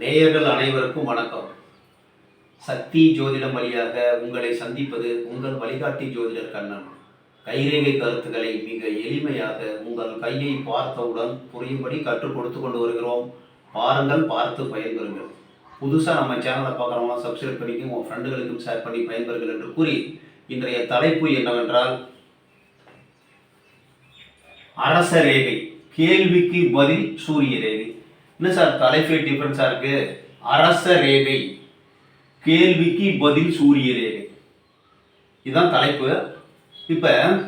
நேயர்கள் அனைவருக்கும் வணக்கம். சக்தி ஜோதிடம் வழியாக உங்களை சந்திப்பது உங்கள் வழிகாட்டி ஜோதிடர் கண்ணன். கைரேகை கருத்துக்களை மிக எளிமையாக உங்கள் கையை பார்த்தவுடன் புரியும்படி கற்றுக் கொடுத்து கொண்டு வருகிறோம். பாருங்கள் பார்த்து பயன்பெறுங்கள். புதுசாக நம்ம சேனலை பார்க்குறவங்க சப்ஸ்கிரைப் பண்ணிக்கும் உங்கள் ஃப்ரெண்டுகளுக்கும் ஷேர் பண்ணி பயன்பெறுங்கள் என்று கூறி இன்றைய தலைப்பு என்னவென்றால் அரச ரேகை. கேள்விக்கு பதில் சூரிய ரேகை. என்ன சார் தலைப்பு டிஃப்ரென்ஸாக இருக்கு? அரச ரேகை. கேள்விக்கு பதில் சூரிய ரேகை. இதுதான் தலைப்பு. இப்போ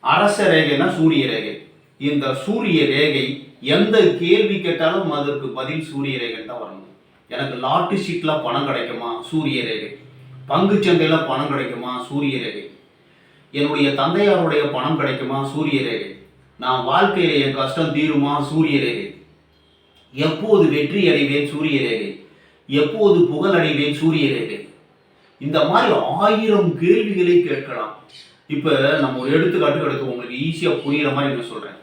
அரச ரேகைனா சூரிய ரேகை. இந்த சூரிய ரேகை எந்த கேள்வி கேட்டாலும் அதற்கு பதில் சூரிய ரேகை தான் வரணும் எனக்கு லாட்டு ஷீட்டில் பணம் கிடைக்குமா? சூரிய ரேகை. பங்குச்சந்தையில் பணம் கிடைக்குமா? சூரிய ரேகை. என்னுடைய தந்தையாருடைய பணம் கிடைக்குமா? சூரிய ரேகை. நான் வாழ்க்கையில என் கஷ்டம் தீருமா? சூரிய ரேகை. எப்போது வெற்றி அடைவேன் சூரிய ரேகை எப்போது புகழ் அடைவேன் சூரிய ரேகை இந்த மாதிரி ஆயிரம் கேள்விகளை கேட்கலாம். இப்போ நம்ம ஒரு எடுத்துக்காட்டு எடுத்து உங்களுக்கு ஈஸியாக புரியுற மாதிரி நான் சொல்கிறேன்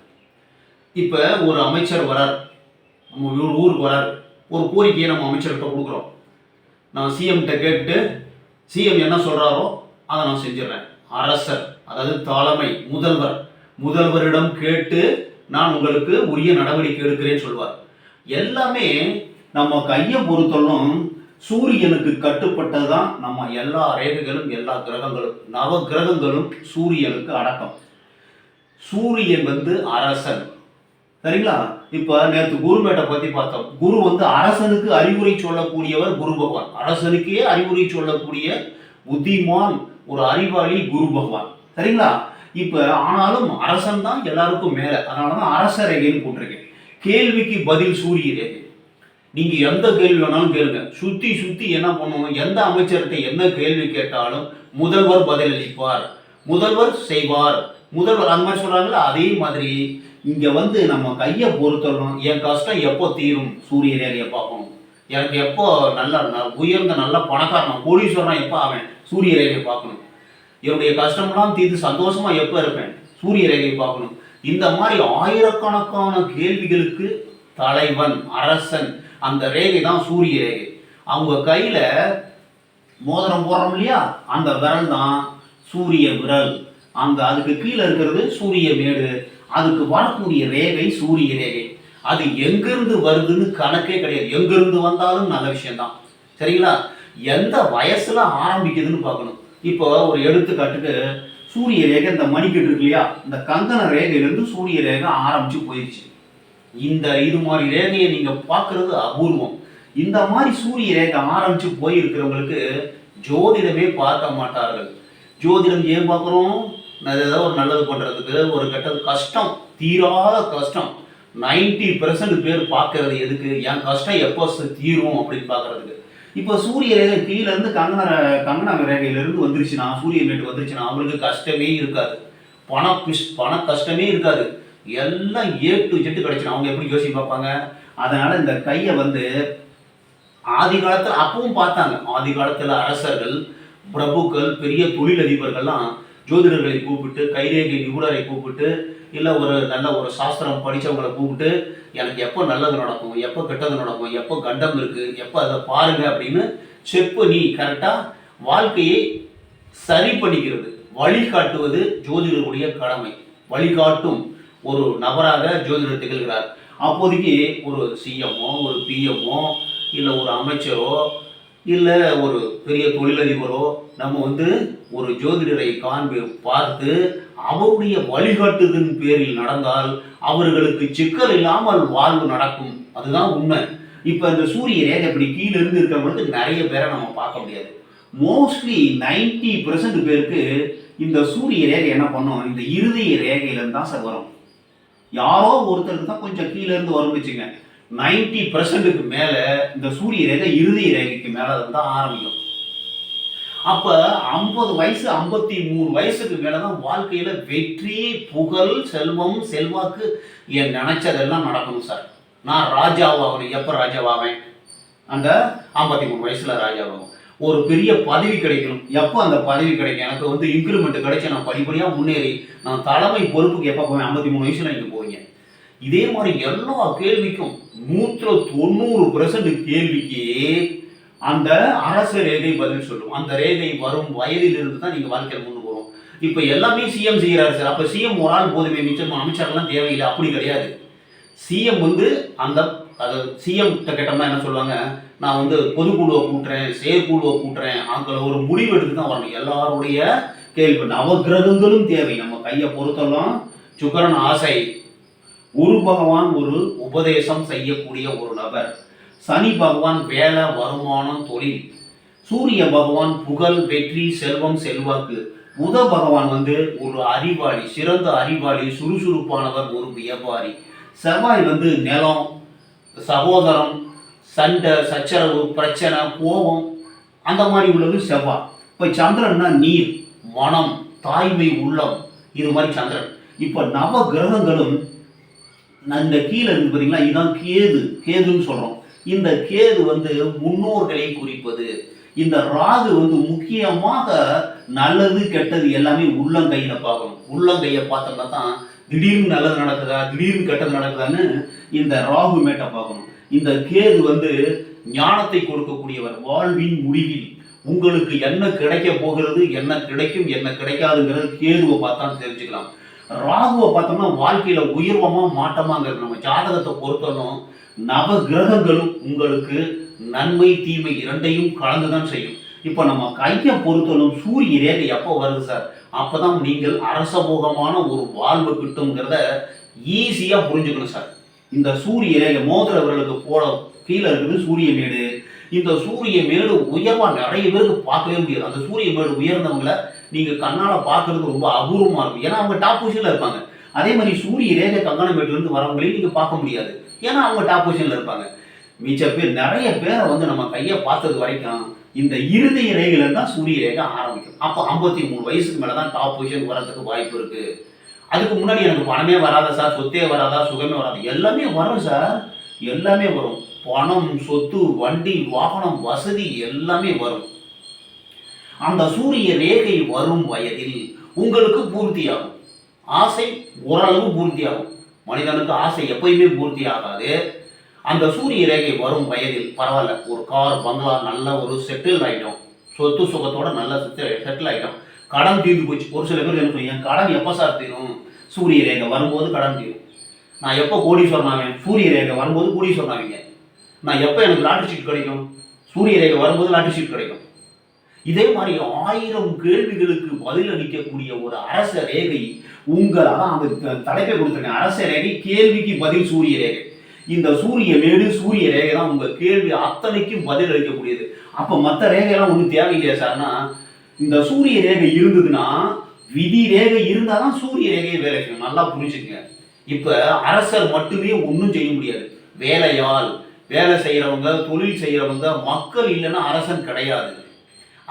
இப்போ ஒரு அமைச்சர் வரார். நம்ம ஊருக்கு வரார். ஒரு கோரிக்கையை நம்ம அமைச்சர்கிட்ட கொடுக்குறோம். நான் சிஎம்கிட்ட கேட்டுட்டு சிஎம் என்ன சொல்கிறாரோ அதை நான் செஞ்சிடறேன். அரசர் அதாவது தலைமை முதல்வர். முதல்வரிடம் கேட்டு நான் உங்களுக்கு உரிய நடவடிக்கை எடுக்கிறேன்னு சொல்வார். எல்லாமே நம்ம கையை பொறுத்தலும் சூரியனுக்கு கட்டுப்பட்டது தான் நம்ம எல்லா ரேகைகளும் எல்லா கிரகங்களும். நவ கிரகங்களும் சூரியனுக்கு அடக்கம். சூரியன் வந்து அரசன். சரிங்களா? இப்போ நேற்று குருமேட்டை பற்றி பார்த்தோம். குரு வந்து அரசனுக்கு அறிவுரை சொல்லக்கூடியவர் குரு பகவான். அரசனுக்கே அறிவுரை சொல்லக்கூடிய புத்திமான் ஒரு அறிவாளி குரு பகவான். சரிங்களா? இப்போ ஆனாலும் அரசன் தான் எல்லாருக்கும் மேலே. அதனால தான் அரச ரேகைன்னு போட்டிருக்கேன் கேள்விக்கு பதில் சூரிய. ரேகை நீங்க எந்த கேள்வி வேணாலும் கேளுங்க. சுத்தி சுத்தி என்ன பண்ணுவோம் எந்த அமைச்சர்கிட்ட என்ன கேள்வி கேட்டாலும் முதல்வர் பதிலளிப்பார். முதல்வர் செய்வார். முதல்வர் அந்த மாதிரி சொல்றாங்கல்ல? அதே மாதிரி இங்க வந்து நம்ம கையை பொறுத்தரணும் என் கஷ்டம் எப்போ தீரும்? சூரிய ரேகையை பார்க்கணும். எனக்கு எப்போ நல்ல உயர்ந்த நல்ல பணக்காரன் கோடீஸ்வரன் எப்போ அவன் சூரிய ரேகையை பார்க்கணும். என்னுடைய கஷ்டம்லாம் தீர்த்து சந்தோஷமா எப்போ இருப்பேன்? சூரிய ரேகையை பார்க்கணும். இந்த மாதிரி ஆயிரக்கணக்கான கேள்விகளுக்கு தலைவன் அரசன் அந்த ரேகை தான் சூரிய ரேகை. அவங்க கையில மோதிரம் போடுறோம் இல்லையா? அந்த விரல் தான் சூரிய விரல். அந்த அதுக்கு கீழே இருக்கிறது சூரிய மேடு. அதுக்கு வரக்கூடிய ரேகை சூரிய ரேகை. அது எங்கிருந்து வருதுன்னு கணக்கே கிடையாது. எங்கிருந்து வந்தாலும் நல்ல விஷயம்தான். சரிங்களா? எந்த வயசுல ஆரம்பிக்குதுன்னு பார்க்கணும். இப்போ ஒரு எடுத்துக்காட்டுக்கு சூரிய ரேகை இந்த மணிக்கட்டு இருக்கு இல்லையா? இந்த கங்கண ரேகையிலிருந்து சூரிய ரேகை ஆரம்பிச்சு போயிடுச்சு இந்த இது மாதிரி ரேகையை நீங்க பார்க்குறது அபூர்வம். இந்த மாதிரி சூரிய ரேகை ஆரம்பிச்சு போயிருக்கிறவங்களுக்கு ஜோதிடமே பார்க்க மாட்டார்கள். ஜோதிடம் ஏன் பார்க்குறோம்? ஏதாவது ஒரு நல்லது பண்றதுக்கு ஒரு கெட்டது கஷ்டம் தீராத கஷ்டம். 90% பெர்சன்ட் பேர் பார்க்கறது எதுக்கு? என் கஷ்டம் எப்போ தீரும் அப்படின்னு பார்க்கறதுக்கு. இப்போ சூரிய ரேகை கீழேருந்து இருந்து கங்கன ரே- வந்துருச்சுன்னா சூரிய மேட்டு வந்துருச்சுன்னா அவங்களுக்கு கஷ்டமே இருக்காது. பண பிஷ் பண கஷ்டமே இருக்காது. எல்லாம் ஏ டு ஜெட்டு கிடச்சிடும் அவங்க எப்படி யோசிச்சு பார்ப்பாங்க? அதனால இந்த கையை வந்து ஆதி காலத்தில் அப்பவும் பார்த்தாங்க. ஆதி காலத்தில் அரசர்கள் பிரபுக்கள் பெரிய தொழிலதிபர்கள்லாம் ஜோதிடர்களை கூப்பிட்டு கைரேகை நிபுணரை கூப்பிட்டு இல்லை ஒரு நல்ல ஒரு சாஸ்திரம் படித்தவங்களை கூப்பிட்டு எனக்கு எப்போ நல்லது நடக்கும்? எப்போ கெட்டது நடக்கும்? எப்போ கண்டம் இருக்குது எப்போ அதை பாருங்க? அப்படின்னு செக் பண்ணி கரெக்டாக வாழ்க்கையை சரி பண்ணிக்கிறது. வழிகாட்டுவது ஜோதிடருடைய கடமை. வழிகாட்டும் ஒரு நபராக ஜோதிடர் திகழ்கிறார். அப்போதைக்கு ஒரு சிஎம்மோ ஒரு பிஎம்மோ இல்லை ஒரு அமைச்சரோ இல்லை ஒரு பெரிய தொழிலதிபரோ நம்ம வந்து ஒரு ஜோதிடரை காண்பி பார்த்து அவருடைய வழிகாட்டுதலின் பேரில் நடந்தால் அவர்களுக்கு சிக்கல் இல்லாமல் வாழ்வு நடக்கும். அதுதான் உண்மை. இப்போ இந்த சூரிய ரேகை இப்படி கீழே இருந்து இருக்கிறவங்களுக்கு நிறைய பேரை நம்ம பார்க்க முடியாது. மோஸ்ட்லி 90% பெர்சன்ட் பேருக்கு இந்த சூரிய ரேகை என்ன பண்ணும்? இந்த இறுதி ரேகையிலேருந்து தான் சார் வரும் யாரோ ஒருத்தருக்கு தான் கொஞ்சம் கீழே இருந்து வரும் வச்சுங்க நைன்டி பர்சன்ட்டுக்கு மேலே இந்த சூரிய ரேகை இறுதி ரேகைக்கு மேலே தான் ஆரம்பிக்கும். அப்போ ஐம்பது வயசு ஐம்பத்தி மூணு வயசுக்கு மேலே தான் வாழ்க்கையில் வெற்றி புகழ் செல்வம் செல்வாக்கு என் நினைச்சதெல்லாம் நடக்கணும் சார். நான் ராஜாவாகணும் எப்போ ராஜாவாவேன்? அந்த ஐம்பத்தி மூணு வயசில் ராஜாவாகும். ஒரு பெரிய பதவி கிடைக்கணும். எப்போ அந்த பதவி கிடைக்கும்? எனக்கு வந்து இன்க்ரிமெண்ட் கிடைச்சி நான் படிப்படியாக முன்னேறி நான் தலைமை பொறுப்புக்கு எப்போ போவேன்? ஐம்பத்தி மூணு வயசில் நீங்கள் போவீங்க. இதே மாதிரி எல்லா கேள்விக்கும் நூற்றுல தொண்ணூறு பெர்சன்ட் கேள்விக்கு அந்த அரச ரேகை பதில் சொல்லும். அந்த ரேகை வரும் வயதிலிருந்து தான் நீங்கள் வாழ்க்கையில் முன்னு போறோம் இப்போ எல்லாமே சிஎம் செய்கிறாரு சார். அப்போ சிஎம் ஒரு ஆள் போதுமே மிச்சம் அமைச்சர்லாம் தேவையில்லை. அப்படி கிடையாது. சிஎம் வந்து அந்த அது சிஎம் கிட்ட கேட்டோம்னா என்ன சொல்லுவாங்க? நான் வந்து பொதுக்குழுவை கூட்டுறேன் செயற்குழுவை கூட்டுறேன். அங்கே ஒரு முடிவு எடுத்து தான் வரணும். எல்லாருடைய கேள்வி நவகிரகங்களும் தேவை. நம்ம கையை பொறுத்தெல்லாம் சுக்கரன் ஆசை. குரு பகவான் ஒரு உபதேசம் செய்யக்கூடிய ஒரு நபர். சனி பகவான் வேலை வருமானம் தொழில். சூரிய பகவான் புகழ் வெற்றி செல்வம் செல்வாக்கு. புத பகவான் வந்து ஒரு அறிவாளி சிறந்த அறிவாளி சுறுசுறுப்பானவர் ஒரு வியாபாரி. செவ்வாய் வந்து நிலம் சகோதரம் சண்டை சச்சரவு பிரச்சனை கோபம் அந்த மாதிரி உள்ளது செவ்வாய். இப்போ சந்திரன்னா நீர் மனம் தாய்மை உள்ளம். இது மாதிரி சந்திரன். இப்போ நவ கிரகங்களும் இந்த கீழே இருக்கு பார்த்தீங்களா இதுதான் கேது. கேதுன்னு சொல்றோம். இந்த கேது வந்து முன்னோர்களை குறிப்பது. இந்த ராகு வந்து முக்கியமாக நல்லது கெட்டது எல்லாமே உள்ளங்கையில பார்க்கணும். உள்ளங்கையை பார்த்தோம்னா தான் திடீர்னு நல்லது நடக்குதா திடீர்னு கெட்டது நடக்குதான்னு இந்த ராகு மேட்டை பார்க்கணும். இந்த கேது வந்து ஞானத்தை கொடுக்கக்கூடியவர். வாழ்வின் முடிவில் உங்களுக்கு என்ன கிடைக்க போகிறது என்ன கிடைக்கும் என்ன கிடைக்காதுங்கிறது கேதுவை பார்த்தா தெரிஞ்சுக்கலாம். ராகுவை பார்த்தோம்னா வாழ்க்கையில உயர்வமா மாட்டமாங்கிறது நம்ம ஜாதகத்தை பொறுத்தனும் நவ கிரகங்களும் உங்களுக்கு நன்மை தீமை இரண்டையும் கலந்துதான் செய்யும். இப்போ நம்ம கையை பொறுத்தனும் சூரிய ரேகை எப்போ வருது சார்? அப்போதான் நீங்கள் அரசபோகமான ஒரு வாழ்வு கிட்டுங்கிறத ஈஸியாக புரிஞ்சுக்கணும் சார். இந்த சூரிய ரேகை மோதிர விரலுக்கு போட கீழே இருக்குது சூரிய மேடு. இந்த சூரிய மேடு உயர்வாக நிறைய பேருக்கு பார்க்கவே முடியாது. அந்த சூரிய மேடு உயர்ந்தவங்களை நீங்க கண்ணால பார்க்கிறது ரொம்ப அபூர்வமா இருக்கும். ஏன்னா அவங்க டாப் பொசிஷன்ல இருப்பாங்க. அதே மாதிரி சூரிய ரேகை கங்கணமேட்டுல இருந்து வரவங்களையும் நீங்க பார்க்க முடியாது. ஏன்னா அவங்க டாப் பொசிஷன்ல இருப்பாங்க. மிச்ச பேர் நிறைய பேரை வந்து நம்ம கையை பார்த்தது வரைக்கும் இந்த இருதய ரேகையில தான் சூரிய ரேகை ஆரம்பிக்கும். அப்போ ஐம்பத்தி மூணு வயசுக்கு மேலே தான் டாப் பொசிஷன் வரதுக்கு வாய்ப்பு இருக்கு. அதுக்கு முன்னாடி எனக்கு பணமே வராதா சார்? சொத்தே வராதா? சுகமே வராது? எல்லாமே வரும் சார். எல்லாமே வரும். பணம் சொத்து வண்டி வாகனம் வசதி எல்லாமே வரும். அந்த சூரிய ரேகை வரும் வயதில் உங்களுக்கு பூர்த்தியாகும். ஆசை ஓரளவு பூர்த்தியாகும். மனிதனுக்கு ஆசை எப்பயுமே பூர்த்தி ஆகாது அந்த சூரிய ரேகை வரும் வயதில் பரவாயில்ல ஒரு கார் பங்களா நல்ல ஒரு செட்டில் ஆகிடும் சொத்து சுகத்தோட நல்ல செட்டில் ஆகிடும் கடன் தீர்ந்து போச்சு. ஒரு சில பேர் என்ன சொல்லுங்க கடன் எப்போ சார் தீரும்? சூரிய ரேகை வரும்போது கடன் தீரும். நான் எப்போ கோடீஸ்வரன் ஆவேன்? சூரிய ரேகை வரும்போது கோடீஸ்வரன் ஆவீங்க. நான் எப்போ எனக்கு லாட்டரி ஷீட் கிடைக்கும்? சூரிய ரேகை வரும்போது லாட்டரி ஷீட் கிடைக்கும். இதே மாதிரி ஆயிரம் கேள்விகளுக்கு பதில் அளிக்கக்கூடிய ஒரு அரச ரேகை உங்கள் அதான் அந்த தலைப்பை கொடுத்துருக்கேன். அரச ரேகை கேள்விக்கு பதில் சூரிய ரேகை. இந்த சூரிய மேடு சூரிய ரேகை தான் உங்கள் கேள்வி அத்தனைக்கும் பதில் அளிக்கக்கூடியது. அப்போ மற்ற ரேகையெல்லாம் ஒன்றும் தேவையில்லையா சார்னா இந்த சூரிய ரேகை இருந்ததுன்னா விதி ரேகை இருந்தால் தான் சூரிய ரேகையை வேலை செய்யும் நல்லா புரிஞ்சுக்கங்க. இப்போ அரசர் மட்டுமே ஒன்றும் செய்ய முடியாது. வேலையால் வேலை செய்கிறவங்க தொழில் செய்கிறவங்க மக்கள் இல்லைன்னா அரசன் கிடையாது.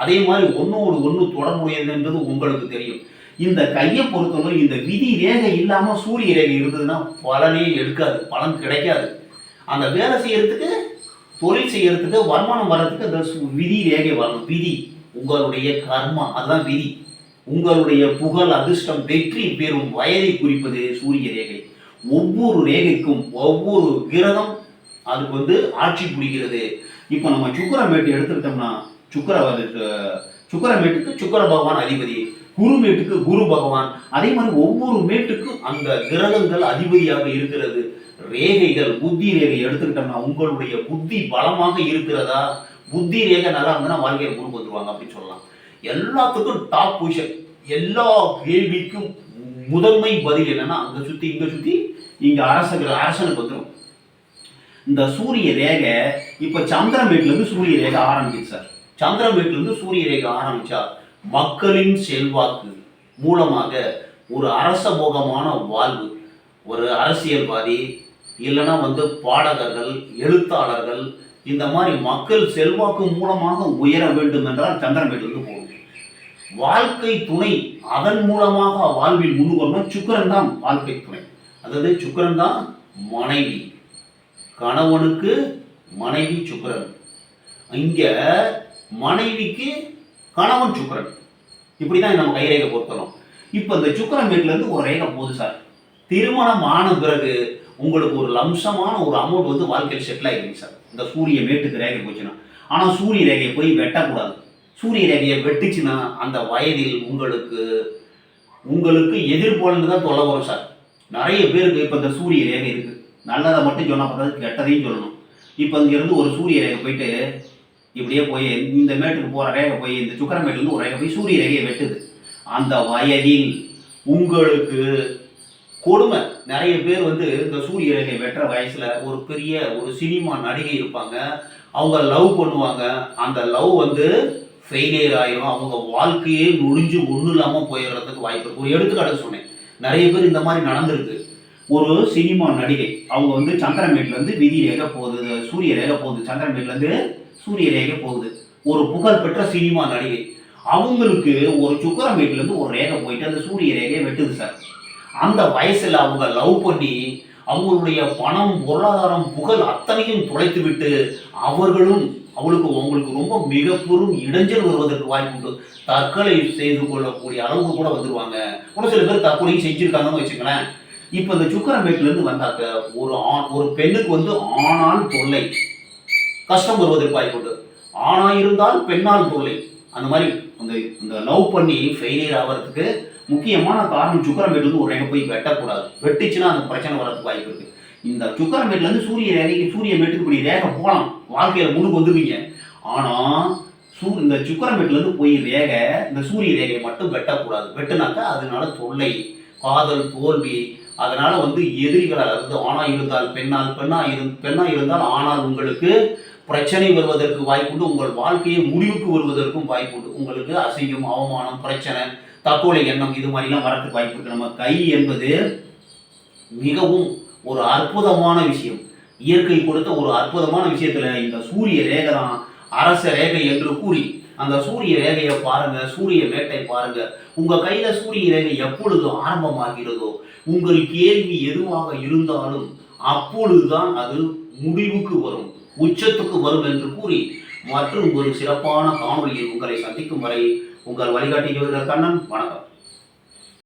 அதே மாதிரி ஒன்னோடு ஒன்று தொடர்புடையதுன்றது உங்களுக்கு தெரியும். இந்த கையை பொறுத்தவரை இந்த விதி ரேகை இல்லாமல் சூரிய ரேகை இருந்ததுன்னா பலனே எடுக்காது பலன் கிடைக்காது. அந்த வேலை செய்யறதுக்கு தொழில் செய்யறதுக்கு வருமானம் வர்றதுக்கு அந்த விதி ரேகை வரணும். விதி உங்களுடைய கர்மா அதுதான் விதி. உங்களுடைய புகழ் அதிர்ஷ்டம் வெற்றி பெறும் வயதை குறிப்பது சூரிய ரேகை. ஒவ்வொரு ரேகைக்கும் ஒவ்வொரு கிரகம் அதுக்கு வந்து ஆட்சி புரிகிறது. இப்போ நம்ம சுக்கரமேட்டு எடுத்துக்கிட்டோம்னா சுக்கர சுக்கர மேட்டுக்கு சுக்கர பகவான் அதிபதி குரு மேட்டுக்கு குரு பகவான். அதே மாதிரி ஒவ்வொரு மேட்டுக்கும் அந்த கிரகங்கள் அதிபதியாக இருக்கிறது. ரேகைகள் புத்தி ரேகை எடுத்துக்கிட்டோம்னா உங்களுடைய புத்தி பலமாக இருக்கிறதா? புத்தி ரேகை நல்லா இருந்ததுன்னா வாழ்க்கையை குரு வந்துருவாங்க அப்படின்னு சொல்லலாம். எல்லாத்துக்கும் டாப் பொசிஷன் எல்லா கேள்விக்கும் முதன்மை பதில் என்னன்னா அங்க சுத்தி இங்க சுத்தி இங்க அரச அரசனுக்கு வந்துடும் இந்த சூரிய ரேகை இப்ப சந்திரமேட்ல இருந்து சூரிய ரேகை ஆரம்பிக்குது சார். சந்திரன் வீட்டிலிருந்து சூரிய ரேகை ஆரம்பிச்சா மக்களின் செல்வாக்கு மூலமாக ஒரு அரசபோகமான வாழ்வு. ஒரு அரசியல்வாதி இல்லைன்னா வந்து பாடகர்கள் எழுத்தாளர்கள் இந்த மாதிரி மக்கள் செல்வாக்கு மூலமாக உயர வேண்டும் என்றால் சந்திரமேட்டிலிருந்து போகும் வாழ்க்கை துணை அதன் மூலமாக வாழ்வில் முன்னுக்கு சுக்கரன் தான் வாழ்க்கை துணை. அதாவது சுக்கரன் தான் மனைவி. கணவனுக்கு மனைவி சுக்கரன். இங்கே மனைவிக்கு கணவன் சுக்ரன் இப்படி தான் நம்ம கைரேகை பொறுத்தலாம் இப்போ இந்த சுக்கரன் வீட்டிலேருந்து ஒரு ரேகை போகுது சார். திருமணம் ஆன பிறகு உங்களுக்கு ஒரு லம்சமான ஒரு அமௌண்ட் வந்து வாழ்க்கையில் செட்டில் ஆகிடுங்க சார். இந்த சூரிய மேட்டுக்கு ரேகை போச்சுன்னா. ஆனால் சூரிய ரேகையை போய் வெட்டக்கூடாது. சூரிய ரேகையை வெட்டுச்சுன்னா அந்த வயதில் உங்களுக்கு உங்களுக்கு எதிர்போலன்னு தான் தொல்லை வரும் சார். நிறைய பேருக்கு இப்போ இந்த சூரிய ரேகை இருக்குது நல்லதை மட்டும் சொன்னால் பார்த்தா கெட்டதையும் சொல்லணும். இப்போ இங்கேருந்து ஒரு சூரிய ரேகை போயிட்டு இப்படியே போய் இந்த மேட்டுக்கு போகிற ரேகை போய் இந்த சுக்கர மேட்டுலேருந்து ஒரு ரேகை போய் சூரிய ரேகையை வெட்டுது. அந்த வயதில் உங்களுக்கு கொடுமை. நிறைய பேர் வந்து இந்த சூரிய ரேகை வெட்டுற வயசில் ஒரு பெரிய ஒரு சினிமா நடிகை இருப்பாங்க. அவங்க லவ் பண்ணுவாங்க. அந்த லவ் வந்து ஃபெயிலியர் ஆயிரும். அவங்க வாழ்க்கையே நொழிஞ்சு ஒன்றும் இல்லாமல் போயிடுறதுக்கு வாய்ப்பு இருக்கு. ஒரு எடுத்துக்காட்டு சொன்னேன். நிறைய பேர் இந்த மாதிரி நடந்திருக்கு. ஒரு சினிமா நடிகை. அவங்க வந்து சந்திரமேட்லேருந்து விதி ரேகை போகுது. சூரிய ரேகை போகுது. சந்திரமேட்லேருந்து இருந்து சூரிய ரேகை போகுது. ஒரு புகழ்பெற்ற சினிமா நடிகை. அவங்களுக்கு ஒரு சுக்கரம் வீட்டிலேருந்து ஒரு ரேகை போயிட்டு அந்த சூரிய ரேகையை வெட்டுது சார். அந்த வயசில் அவங்க லவ் பண்ணி அவங்களுடைய பணம் பொருளாதாரம் புகழ் அத்தனையும் தொலைத்து விட்டு அவர்களும் அவளுக்கு உங்களுக்கு ரொம்ப மிக பெரும் இடைஞ்சல் வருவதற்கு வாய்ப்பு உண்டு. தற்கொலை செய்து கொள்ளக்கூடிய அளவுக்கு கூட வந்துடுவாங்க ஒரு சில பேர் தற்கொலையும் செஞ்சுருக்காங்கன்னு வச்சுக்கலேன் இப்போ இந்த சுக்கரம் இருந்து வந்தாக்க ஒரு ஆண் ஒரு பெண்ணுக்கு வந்து ஆணால் தொல்லை. கஷ்டம் வருவதற்கு வாய்ப்பு உண்டு. ஆணா இருந்தால் பெண்ணால் தொல்லை அந்த மாதிரி அந்த இந்த லவ் பண்ணி ஃபெயிலியர் ஆகிறதுக்கு முக்கியமான காரணம் சுக்கரமேட்ல ஒரு ரேகை போய் வெட்டக்கூடாது. வெட்டுச்சுன்னா அந்த பிரச்சனை வரதுக்கு வாய்ப்பு இருக்கு. இந்த சுக்கரமேட்லேருந்து சூரிய ரேகைக்கு சூரிய மேட்டுக்கு இப்படி ரேகை போகலாம். வாழ்க்கையில் முன்னுக்கு வந்துருவீங்க. ஆனால் சூ இந்த சுக்கரமேட்லேருந்து போய் ரேகை இந்த சூரிய ரேகையை மட்டும் வெட்டக்கூடாது. வெட்டுனாக்கா அதனால தொல்லை காதல் தோல்வி அதனால வந்து எதிரிகளால் இருந்து ஆணாக இருந்தால் பெண்ணால் பெண்ணாக இரு பெண்ணாக இருந்தால் ஆனால் உங்களுக்கு பிரச்சனை வருவதற்கு வாய்ப்புண்டு உங்கள் வாழ்க்கையை முடிவுக்கு வருவதற்கும் வாய்ப்புண்டு. உங்களுக்கு அசிங்கம் அவமானம் பிரச்சனை தற்கொலை எண்ணம் இது மாதிரிலாம் வரதுக்கு வாய்ப்பு இருக்கு. நம்ம கை என்பது மிகவும் ஒரு அற்புதமான விஷயம். இயற்கை கொடுத்த ஒரு அற்புதமான விஷயத்துல இந்த சூரிய ரேகை தான் அரச ரேகை என்று கூறி அந்த சூரிய ரேகையை பாருங்க சூரிய வேட்டை பாருங்க. உங்க கையில சூரிய ரேகை எப்பொழுது ஆரம்பமாகிறதோ உங்கள் கேள்வி எதுவாக இருந்தாலும் அப்பொழுதுதான் அது முடிவுக்கு வரும். உச்சத்துக்கு வரும் என்று கூறி மற்றும் ஒரு சிறப்பான காணொலியை உங்களை சந்திக்கும் வரை உங்கள் வழிகாட்டி ஜோதிடர் கண்ணன் வணக்கம்.